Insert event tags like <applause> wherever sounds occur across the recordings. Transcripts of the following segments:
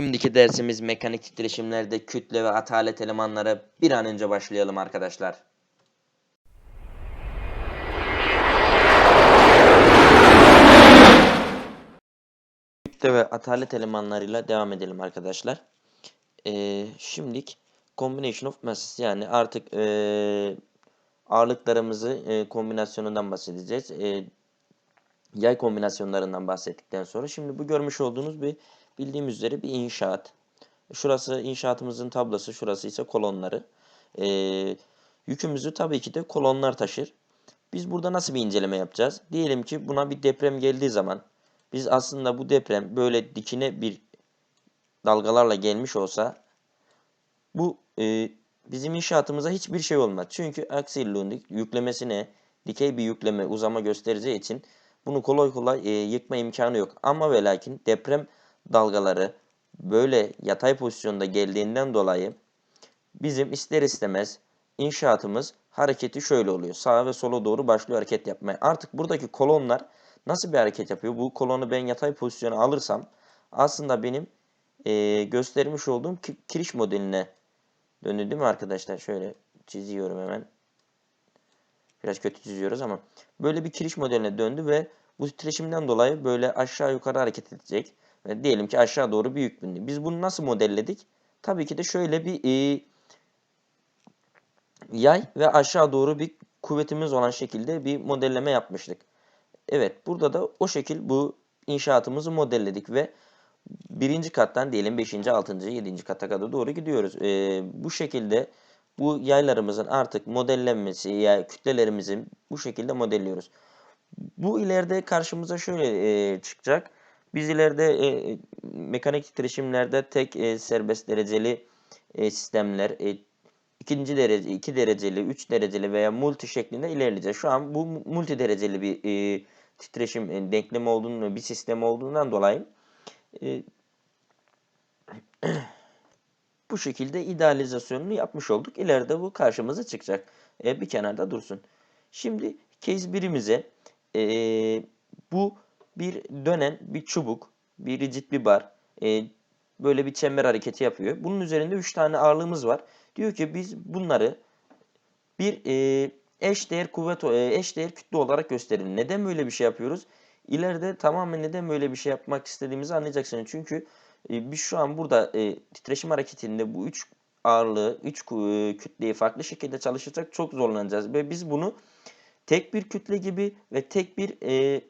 Şimdiki dersimiz mekanik titreşimlerde kütle ve atalet elemanları bir an önce başlayalım arkadaşlar. Kütle ve atalet elemanlarıyla devam edelim arkadaşlar. Ee, şimdilik combination of masses yani artık ee, ağırlıklarımızı ee, kombinasyonundan bahsedeceğiz. Ee, yay kombinasyonlarından bahsettikten sonra şimdi bu görmüş olduğunuz bir bildiğimiz üzere bir inşaat. Şurası inşaatımızın tablosu, şurası ise kolonları. Ee, yükümüzü tabii ki de kolonlar taşır. Biz burada nasıl bir inceleme yapacağız? Diyelim ki buna bir deprem geldiği zaman biz aslında bu deprem böyle dikine bir dalgalarla gelmiş olsa bu e, bizim inşaatımıza hiçbir şey olmaz. Çünkü aksiyelliğin yüklemesine dikey bir yükleme uzama göstereceği için bunu kolay kolay e, yıkma imkanı yok. Ama ve lakin deprem dalgaları böyle yatay pozisyonda geldiğinden dolayı bizim ister istemez inşaatımız hareketi şöyle oluyor. Sağa ve sola doğru başlıyor hareket yapmaya. Artık buradaki kolonlar nasıl bir hareket yapıyor? Bu kolonu ben yatay pozisyona alırsam aslında benim e, göstermiş olduğum ki- kiriş modeline döndü değil mi arkadaşlar? Şöyle çiziyorum hemen. Biraz kötü çiziyoruz ama böyle bir kiriş modeline döndü ve bu titreşimden dolayı böyle aşağı yukarı hareket edecek. Ve diyelim ki aşağı doğru bir yük bindi. Biz bunu nasıl modelledik? Tabii ki de şöyle bir e, yay ve aşağı doğru bir kuvvetimiz olan şekilde bir modelleme yapmıştık. Evet burada da o şekil bu inşaatımızı modelledik ve birinci kattan diyelim 5. 6. 7. kata kadar doğru gidiyoruz. Ee, bu şekilde bu yaylarımızın artık modellenmesi ya kütlelerimizin bu şekilde modelliyoruz. Bu ileride karşımıza şöyle e, çıkacak. Biz ileride e, mekanik titreşimlerde tek e, serbest dereceli e, sistemler, e, ikinci derece, iki dereceli, üç dereceli veya multi şeklinde ilerleyeceğiz. Şu an bu multi dereceli bir e, titreşim e, denklemi olduğunu, bir sistem olduğundan dolayı e, <clears throat> bu şekilde idealizasyonunu yapmış olduk. İleride bu karşımıza çıkacak. E, bir kenarda dursun. Şimdi case birimize e, bu bir dönen bir çubuk, bir rigid bir bar, e, böyle bir çember hareketi yapıyor. Bunun üzerinde 3 tane ağırlığımız var. Diyor ki biz bunları bir e, eş değer kuvvet, e, eş değer kütle olarak gösterin. Neden böyle bir şey yapıyoruz? İleride tamamen neden böyle bir şey yapmak istediğimizi anlayacaksınız. Çünkü e, biz şu an burada e, titreşim hareketinde bu üç ağırlığı, üç ku- e, kütleyi farklı şekilde çalıştıracak çok zorlanacağız. Ve biz bunu tek bir kütle gibi ve tek bir e,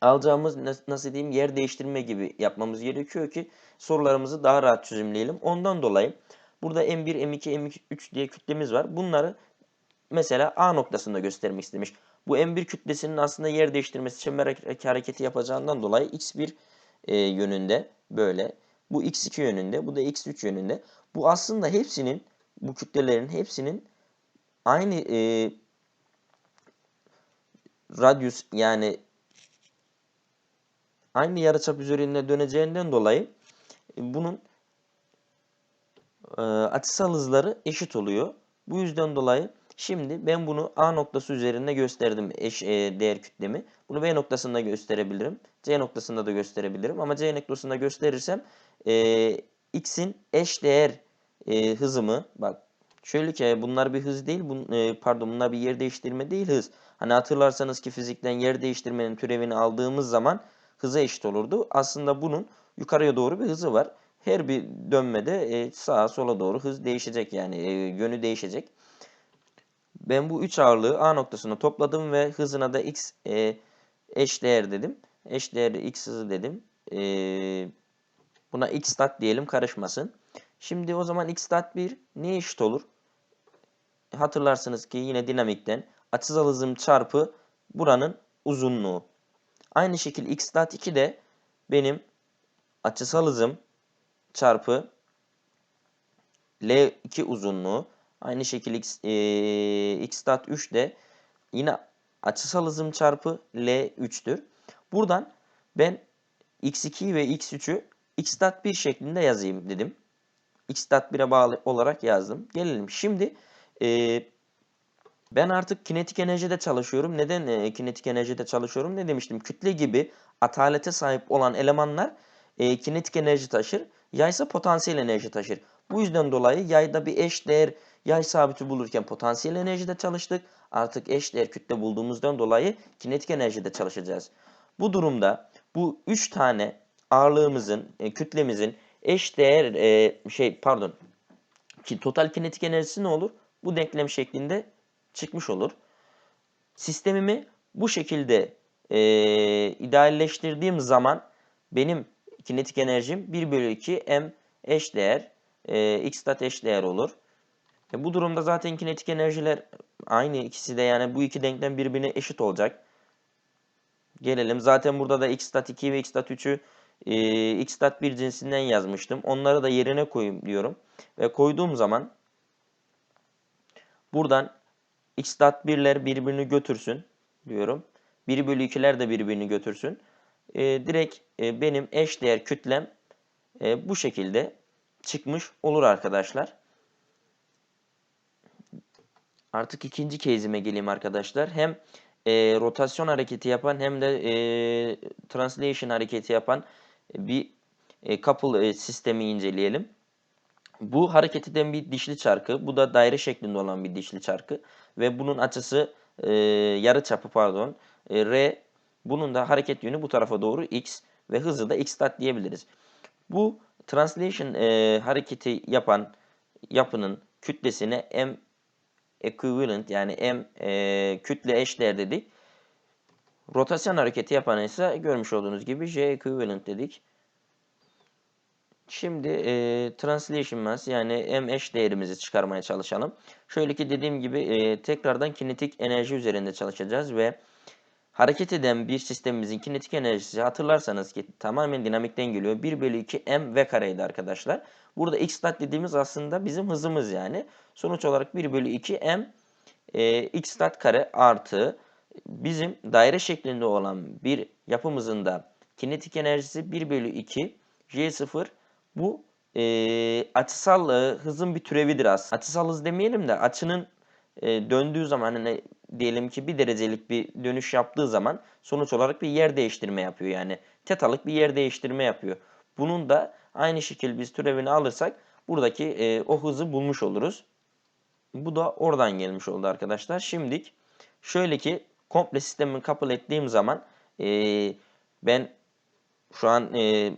alacağımız nas- nasıl diyeyim yer değiştirme gibi yapmamız gerekiyor ki sorularımızı daha rahat çözümleyelim. Ondan dolayı burada M1, M2, M3 diye kütlemiz var. Bunları mesela A noktasında göstermek istemiş. Bu M1 kütlesinin aslında yer değiştirmesi çember hare- hareketi yapacağından dolayı X1 e, yönünde böyle. Bu X2 yönünde, bu da X3 yönünde. Bu aslında hepsinin, bu kütlelerin hepsinin aynı e, radyus yani aynı yarıçap üzerinde döneceğinden dolayı e, bunun e, açısal hızları eşit oluyor. Bu yüzden dolayı şimdi ben bunu A noktası üzerinde gösterdim eş e, değer kütlemi. Bunu B noktasında gösterebilirim. C noktasında da gösterebilirim. Ama C noktasında gösterirsem e, X'in eş değer hızımı bak şöyle ki bunlar bir hız değil. Bun, e, pardon bunlar bir yer değiştirme değil hız. Hani hatırlarsanız ki fizikten yer değiştirmenin türevini aldığımız zaman hıza eşit olurdu. Aslında bunun yukarıya doğru bir hızı var. Her bir dönmede e, sağa sola doğru hız değişecek yani e, yönü değişecek. Ben bu üç ağırlığı A noktasına topladım ve hızına da x e, eş değer dedim. Eş değeri x hızı dedim. E, buna x stat diyelim karışmasın. Şimdi o zaman x stat 1 neye eşit olur? Hatırlarsınız ki yine dinamikten açısal hızım çarpı buranın uzunluğu. Aynı şekilde x stat 2 de benim açısal hızım çarpı L2 uzunluğu. Aynı şekilde x, e, x stat 3 de yine açısal hızım çarpı L3'tür. Buradan ben x2 ve x3'ü x stat 1 şeklinde yazayım dedim. x stat 1'e bağlı olarak yazdım. Gelelim şimdi e, ben artık kinetik enerjide çalışıyorum. Neden e, kinetik enerjide çalışıyorum? Ne demiştim? Kütle gibi atalete sahip olan elemanlar e, kinetik enerji taşır. Yay ise potansiyel enerji taşır. Bu yüzden dolayı yayda bir eş değer yay sabiti bulurken potansiyel enerjide çalıştık. Artık eş değer kütle bulduğumuzdan dolayı kinetik enerjide çalışacağız. Bu durumda bu 3 tane ağırlığımızın, e, kütlemizin eş değer e, şey pardon ki total kinetik enerjisi ne olur? Bu denklem şeklinde çıkmış olur. Sistemimi bu şekilde e, idealleştirdiğim zaman benim kinetik enerjim 1 bölü 2 m eş değer e, x dat eş değer olur. E, bu durumda zaten kinetik enerjiler aynı ikisi de yani bu iki denklem birbirine eşit olacak. Gelelim zaten burada da x dat 2 ve x dat 3'ü e, x dat 1 cinsinden yazmıştım. Onları da yerine koyayım diyorum. Ve koyduğum zaman buradan x 1'ler birbirini götürsün diyorum. 1 bölü 2'ler de birbirini götürsün. E, direkt e, benim eş değer kütlem e, bu şekilde çıkmış olur arkadaşlar. Artık ikinci case'ime geleyim arkadaşlar. Hem e, rotasyon hareketi yapan hem de e, translation hareketi yapan bir e, couple e, sistemi inceleyelim. Bu hareket eden bir dişli çarkı. Bu da daire şeklinde olan bir dişli çarkı. Ve bunun açısı e, yarı çapı pardon. E, R. Bunun da hareket yönü bu tarafa doğru x ve hızı da x dat diyebiliriz. Bu translation e, hareketi yapan yapının kütlesine m equivalent yani m e, kütle eşdeğer dedik. Rotasyon hareketi yapan ise görmüş olduğunuz gibi j equivalent dedik. Şimdi e, translation mass yani m eş değerimizi çıkarmaya çalışalım. Şöyle ki dediğim gibi e, tekrardan kinetik enerji üzerinde çalışacağız ve hareket eden bir sistemimizin kinetik enerjisi hatırlarsanız ki tamamen dinamikten geliyor. 1 bölü 2 m v kareydi arkadaşlar. Burada x stat dediğimiz aslında bizim hızımız yani. Sonuç olarak 1 bölü 2 m e, x stat kare artı bizim daire şeklinde olan bir yapımızın da kinetik enerjisi 1 bölü 2 j0 bu e, açısal e, hızın bir türevidir aslında. Açısal hız demeyelim de açının e, döndüğü zaman hani diyelim ki bir derecelik bir dönüş yaptığı zaman sonuç olarak bir yer değiştirme yapıyor yani. Tetalık bir yer değiştirme yapıyor. Bunun da aynı şekilde biz türevini alırsak buradaki e, o hızı bulmuş oluruz. Bu da oradan gelmiş oldu arkadaşlar. Şimdilik şöyle ki komple sistemi couple ettiğim zaman e, ben şu an e,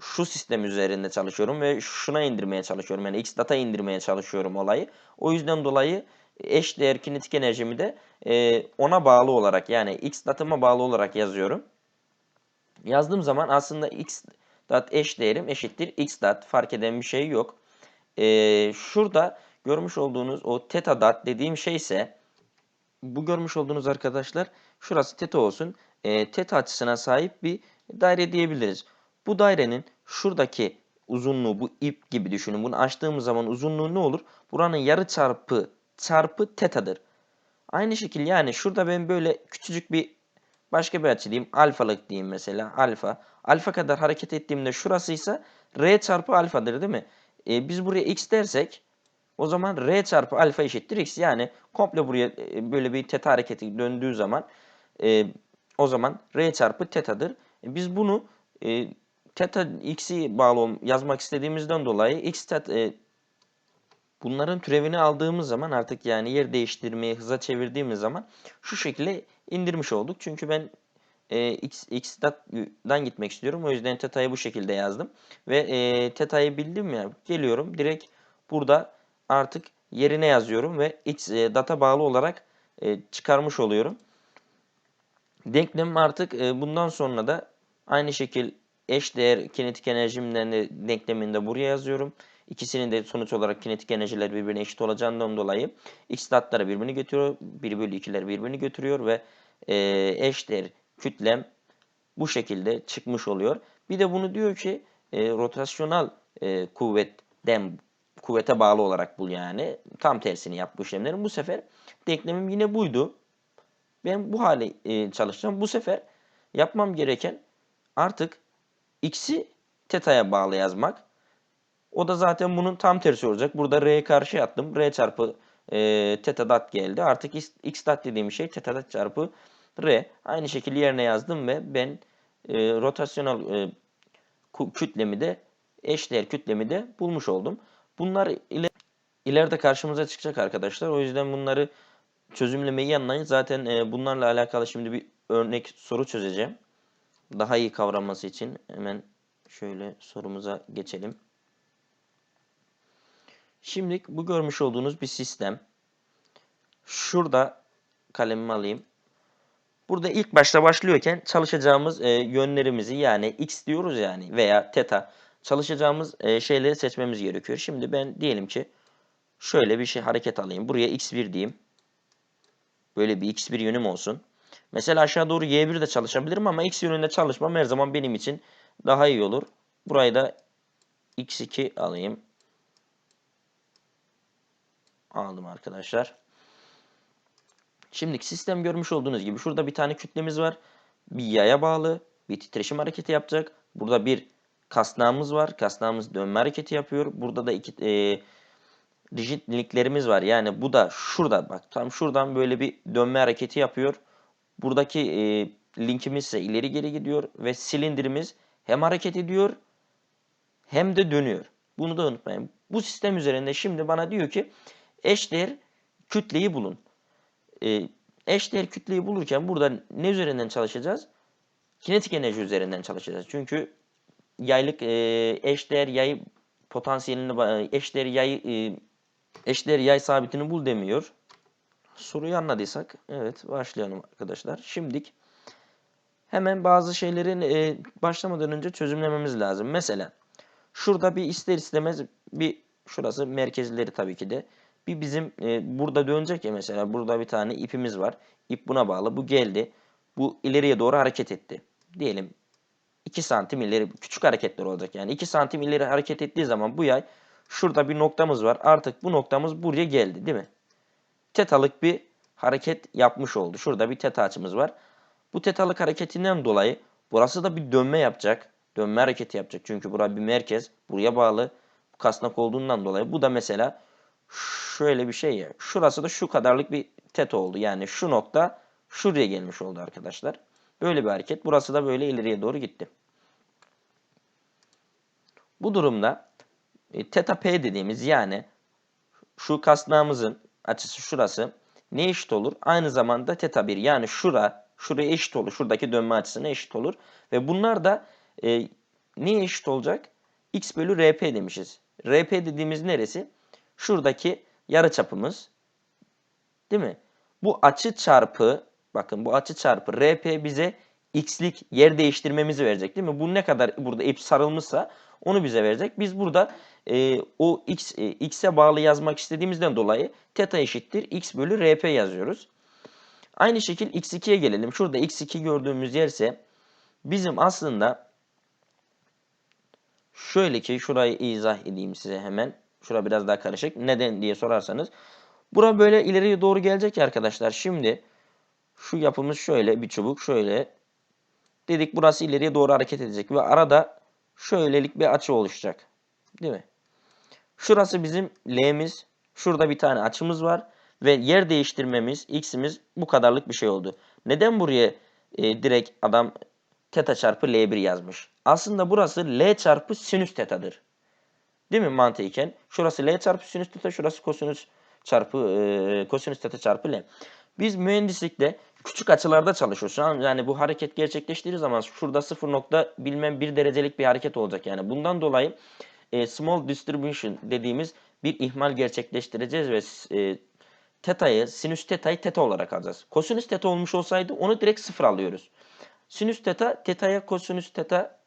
şu sistem üzerinde çalışıyorum ve şuna indirmeye çalışıyorum. Yani x data indirmeye çalışıyorum olayı. O yüzden dolayı eş değer kinetik enerjimi de e, ona bağlı olarak yani x datıma bağlı olarak yazıyorum. Yazdığım zaman aslında x dat eş değerim eşittir x dat fark eden bir şey yok. E, şurada görmüş olduğunuz o theta dat dediğim şey ise bu görmüş olduğunuz arkadaşlar şurası theta olsun. E, theta açısına sahip bir daire diyebiliriz. Bu dairenin şuradaki uzunluğu bu ip gibi düşünün. Bunu açtığımız zaman uzunluğu ne olur? Buranın yarı çarpı çarpı tetadır. Aynı şekilde yani şurada ben böyle küçücük bir başka bir açı diyeyim. Alfalık diyeyim mesela. Alfa. Alfa kadar hareket ettiğimde şurası ise r çarpı alfadır değil mi? E, biz buraya x dersek o zaman r çarpı alfa eşittir x. Yani komple buraya e, böyle bir teta hareketi döndüğü zaman e, o zaman r çarpı tetadır. E, biz bunu e, teta x'i bağlı yazmak istediğimizden dolayı x teta e, bunların türevini aldığımız zaman artık yani yer değiştirmeyi hıza çevirdiğimiz zaman şu şekilde indirmiş olduk. Çünkü ben e, x, x'dan gitmek istiyorum. O yüzden teta'yı bu şekilde yazdım. Ve e, teta'yı bildim ya geliyorum direkt burada artık yerine yazıyorum ve x e, data bağlı olarak e, çıkarmış oluyorum. Denklemim artık e, bundan sonra da aynı şekil eş değer kinetik enerjimden de denkleminde buraya yazıyorum. İkisinin de sonuç olarak kinetik enerjiler birbirine eşit olacağından dolayı x datları birbirini götürüyor. 1 bölü 2'ler birbirini götürüyor ve e, eş değer kütlem bu şekilde çıkmış oluyor. Bir de bunu diyor ki e, rotasyonel e, kuvvetten kuvvete bağlı olarak bul yani. Tam tersini yap bu işlemlerin. Bu sefer denklemim yine buydu. Ben bu hale e, çalışacağım. Bu sefer yapmam gereken artık x'i teta'ya bağlı yazmak. O da zaten bunun tam tersi olacak. Burada r'ye karşı attım. r çarpı e, teta dat geldi. Artık x, x dat dediğim şey teta dat çarpı r. Aynı şekilde yerine yazdım ve ben e, rotasyonel e, kütlemi de eşdeğer kütlemi de bulmuş oldum. Bunlar ile ileride karşımıza çıkacak arkadaşlar. O yüzden bunları çözümlemeyi yanlayın. Zaten e, bunlarla alakalı şimdi bir örnek soru çözeceğim. Daha iyi kavranması için hemen şöyle sorumuza geçelim. Şimdi bu görmüş olduğunuz bir sistem. Şurada kalemimi alayım. Burada ilk başta başlıyorken çalışacağımız e, yönlerimizi yani x diyoruz yani veya teta çalışacağımız e, şeyleri seçmemiz gerekiyor. Şimdi ben diyelim ki şöyle bir şey hareket alayım. Buraya x1 diyeyim. Böyle bir x1 yönüm olsun. Mesela aşağı doğru y1 de çalışabilirim ama x yönünde çalışmam her zaman benim için daha iyi olur. Burayı da x2 alayım. Aldım arkadaşlar. Şimdi sistem görmüş olduğunuz gibi şurada bir tane kütlemiz var. Bir yaya bağlı. Bir titreşim hareketi yapacak. Burada bir kasnağımız var. Kasnağımız dönme hareketi yapıyor. Burada da iki e, rigid var. Yani bu da şurada bak tam şuradan böyle bir dönme hareketi yapıyor. Buradaki e, linkimiz ise ileri geri gidiyor ve silindirimiz hem hareket ediyor hem de dönüyor. Bunu da unutmayın. Bu sistem üzerinde şimdi bana diyor ki eşdeğer kütleyi bulun. E, eşdeğer kütleyi bulurken burada ne üzerinden çalışacağız? Kinetik enerji üzerinden çalışacağız. Çünkü yaylık e, eşdeğer yay potansiyelini eşdeğer yay e, eşdeğer yay sabitini bul demiyor. Soruyu anladıysak evet başlayalım arkadaşlar. Şimdik hemen bazı şeylerin e, başlamadan önce çözümlememiz lazım. Mesela şurada bir ister istemez bir şurası merkezleri tabii ki de bir bizim e, burada dönecek ya mesela burada bir tane ipimiz var. İp buna bağlı. Bu geldi. Bu ileriye doğru hareket etti. Diyelim 2 santim ileri küçük hareketler olacak. Yani 2 santim ileri hareket ettiği zaman bu yay şurada bir noktamız var. Artık bu noktamız buraya geldi değil mi? Tetalık bir hareket yapmış oldu. Şurada bir teta açımız var. Bu tetalık hareketinden dolayı burası da bir dönme yapacak. Dönme hareketi yapacak. Çünkü burası bir merkez. Buraya bağlı kasnak olduğundan dolayı. Bu da mesela şöyle bir şey ya. Şurası da şu kadarlık bir teta oldu. Yani şu nokta şuraya gelmiş oldu arkadaşlar. Böyle bir hareket. Burası da böyle ileriye doğru gitti. Bu durumda e, teta p dediğimiz yani şu kasnağımızın açısı şurası ne eşit olur? Aynı zamanda teta 1 yani şura şuraya eşit olur. Şuradaki dönme açısına eşit olur. Ve bunlar da e, neye eşit olacak? x bölü rp demişiz. rp dediğimiz neresi? Şuradaki yarıçapımız. Değil mi? Bu açı çarpı bakın bu açı çarpı rp bize x'lik yer değiştirmemizi verecek değil mi? Bu ne kadar burada ip sarılmışsa onu bize verecek. Biz burada e, o x e, x'e bağlı yazmak istediğimizden dolayı teta eşittir x bölü rp yazıyoruz. Aynı şekil x2'ye gelelim. Şurada x2 gördüğümüz yerse bizim aslında şöyle ki şurayı izah edeyim size hemen. Şura biraz daha karışık. Neden diye sorarsanız. Bura böyle ileriye doğru gelecek arkadaşlar. Şimdi şu yapımız şöyle bir çubuk şöyle. Dedik burası ileriye doğru hareket edecek ve arada şöylelik bir açı oluşacak. Değil mi? Şurası bizim L'miz. Şurada bir tane açımız var. Ve yer değiştirmemiz X'imiz bu kadarlık bir şey oldu. Neden buraya e, direkt adam teta çarpı L1 yazmış? Aslında burası L çarpı sinüs tetadır. Değil mi mantıken? Şurası L çarpı sinüs teta, şurası kosinüs çarpı e, kosinüs teta çarpı L. Biz mühendislikte küçük açılarda çalışıyoruz. Şu an yani bu hareket gerçekleştiği zaman şurada 0 nokta bilmem 1 derecelik bir hareket olacak. Yani bundan dolayı e, small distribution dediğimiz bir ihmal gerçekleştireceğiz ve e, teta'yı, sinüs teta'yı teta olarak alacağız. Kosinüs teta olmuş olsaydı onu direkt sıfır alıyoruz. Sinüs teta, teta'ya kosinüs teta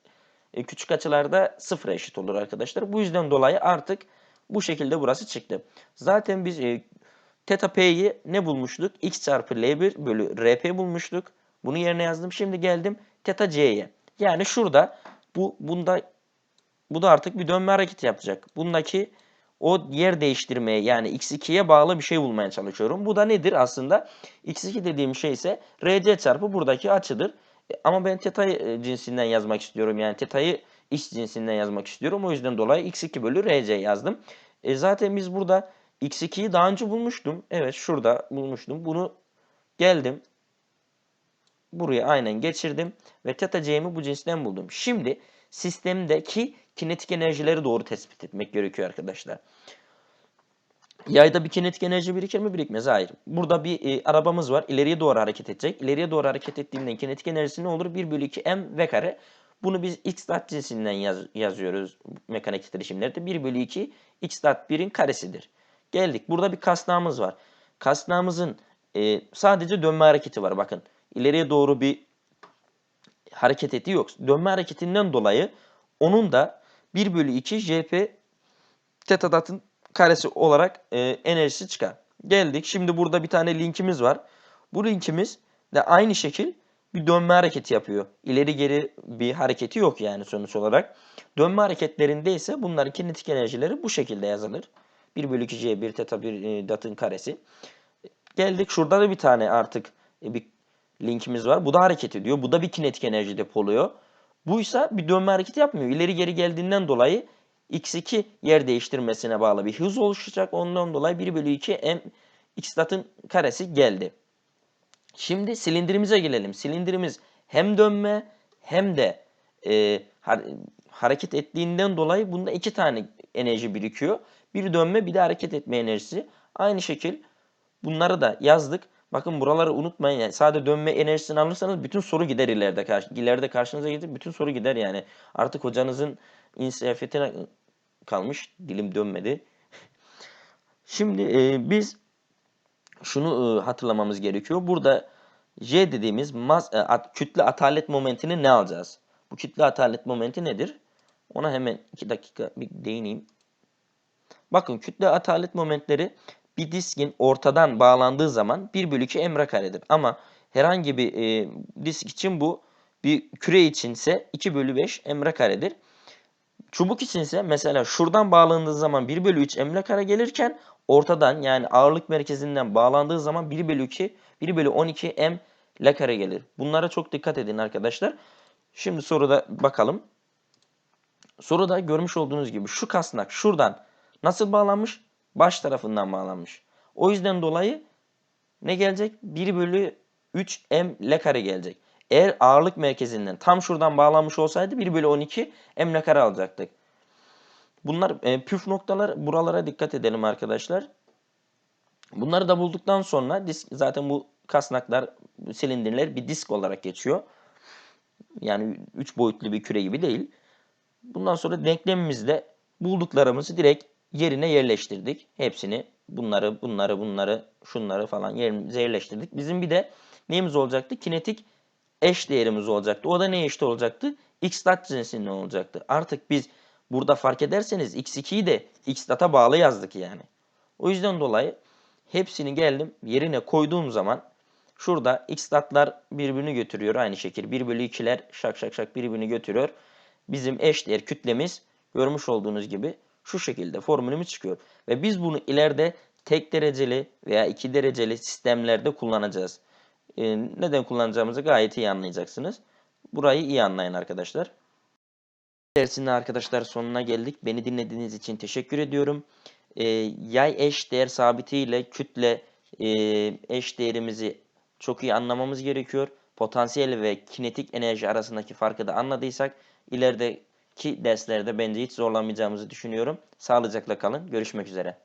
e, küçük açılarda sıfıra eşit olur arkadaşlar. Bu yüzden dolayı artık bu şekilde burası çıktı. Zaten biz e, teta p'yi ne bulmuştuk? x çarpı l1 bölü rp bulmuştuk. Bunu yerine yazdım. Şimdi geldim teta c'ye. Yani şurada bu bunda bu da artık bir dönme hareketi yapacak. Bundaki o yer değiştirmeye yani x2'ye bağlı bir şey bulmaya çalışıyorum. Bu da nedir aslında? x2 dediğim şey ise rc çarpı buradaki açıdır. E, Ama ben teta'yı e, cinsinden yazmak istiyorum. Yani teta'yı x cinsinden yazmak istiyorum. O yüzden dolayı x2 bölü rc yazdım. E zaten biz burada x2'yi daha önce bulmuştum. Evet şurada bulmuştum. Bunu geldim. Buraya aynen geçirdim. Ve teta c'mi bu cinsinden buldum. Şimdi sistemdeki kinetik enerjileri doğru tespit etmek gerekiyor arkadaşlar. Yayda bir kinetik enerji birikir mi birikmez? Hayır. Burada bir e, arabamız var. İleriye doğru hareket edecek. İleriye doğru hareket ettiğinde kinetik enerjisi ne olur? 1 bölü 2 m v kare. Bunu biz x dot cinsinden yaz, yazıyoruz mekanik titreşimlerde. 1 bölü 2 x dot 1'in karesidir. Geldik. Burada bir kasnağımız var. Kasnağımızın e, sadece dönme hareketi var. Bakın ileriye doğru bir hareket eti yok. Dönme hareketinden dolayı onun da 1 bölü 2 jp teta karesi olarak e, enerjisi çıkar. Geldik. Şimdi burada bir tane linkimiz var. Bu linkimiz de aynı şekil bir dönme hareketi yapıyor. İleri geri bir hareketi yok yani sonuç olarak. Dönme hareketlerinde ise bunların kinetik enerjileri bu şekilde yazılır. 1 bölü 2 c 1 teta 1 e, datın karesi. Geldik şurada da bir tane artık e, bir linkimiz var. Bu da hareket ediyor. Bu da bir kinetik enerji depoluyor. Bu ise bir dönme hareketi yapmıyor. İleri geri geldiğinden dolayı x2 yer değiştirmesine bağlı bir hız oluşacak. Ondan dolayı 1 bölü 2 m x datın karesi geldi. Şimdi silindirimize gelelim. Silindirimiz hem dönme hem de e, hareket ettiğinden dolayı bunda iki tane enerji birikiyor. Bir dönme bir de hareket etme enerjisi. Aynı şekil bunları da yazdık. Bakın buraları unutmayın. Yani sadece dönme enerjisini alırsanız bütün soru gider ileride. Karşı, ileride karşınıza gelir bütün soru gider yani. Artık hocanızın insiyafetine kalmış. Dilim dönmedi. <laughs> Şimdi e, biz şunu e, hatırlamamız gerekiyor. Burada J dediğimiz mas, e, at, kütle atalet momentini ne alacağız? Bu kütle atalet momenti nedir? Ona hemen 2 dakika bir değineyim. Bakın kütle atalet momentleri bir diskin ortadan bağlandığı zaman 1 bölü 2 emre karedir. Ama herhangi bir e, disk için bu bir küre içinse 2 bölü 5 emre karedir. Çubuk içinse mesela şuradan bağlandığı zaman 1 bölü 3 emre kare gelirken ortadan yani ağırlık merkezinden bağlandığı zaman 1 bölü 2 1 bölü 12 m la kare gelir. Bunlara çok dikkat edin arkadaşlar. Şimdi soruda bakalım. Soruda görmüş olduğunuz gibi şu kasnak şuradan nasıl bağlanmış? Baş tarafından bağlanmış. O yüzden dolayı ne gelecek? 1 bölü 3 m la kare gelecek. Eğer ağırlık merkezinden tam şuradan bağlanmış olsaydı 1 bölü 12 m la kare alacaktık. Bunlar e, püf noktalar buralara dikkat edelim arkadaşlar. Bunları da bulduktan sonra disk, zaten bu kasnaklar, silindirler bir disk olarak geçiyor. Yani 3 boyutlu bir küre gibi değil. Bundan sonra denklemimizde bulduklarımızı direkt yerine yerleştirdik. Hepsini bunları, bunları, bunları, şunları falan yerimize yerleştirdik. Bizim bir de neyimiz olacaktı? Kinetik eş değerimiz olacaktı. O da ne eşit olacaktı? X dot cinsinde olacaktı. Artık biz burada fark ederseniz x2'yi de x data bağlı yazdık yani. O yüzden dolayı hepsini geldim yerine koyduğum zaman şurada x datlar birbirini götürüyor aynı şekil. 1 bölü 2'ler şak şak şak birbirini götürüyor. Bizim eş değer kütlemiz görmüş olduğunuz gibi şu şekilde formülümüz çıkıyor. Ve biz bunu ileride tek dereceli veya iki dereceli sistemlerde kullanacağız. Ee, neden kullanacağımızı gayet iyi anlayacaksınız. Burayı iyi anlayın arkadaşlar. Dersinde arkadaşlar sonuna geldik. Beni dinlediğiniz için teşekkür ediyorum. Ee, yay eş değer sabitiyle kütle e, eş değerimizi çok iyi anlamamız gerekiyor. Potansiyel ve kinetik enerji arasındaki farkı da anladıysak ilerideki derslerde bence hiç zorlanmayacağımızı düşünüyorum. Sağlıcakla kalın. Görüşmek üzere.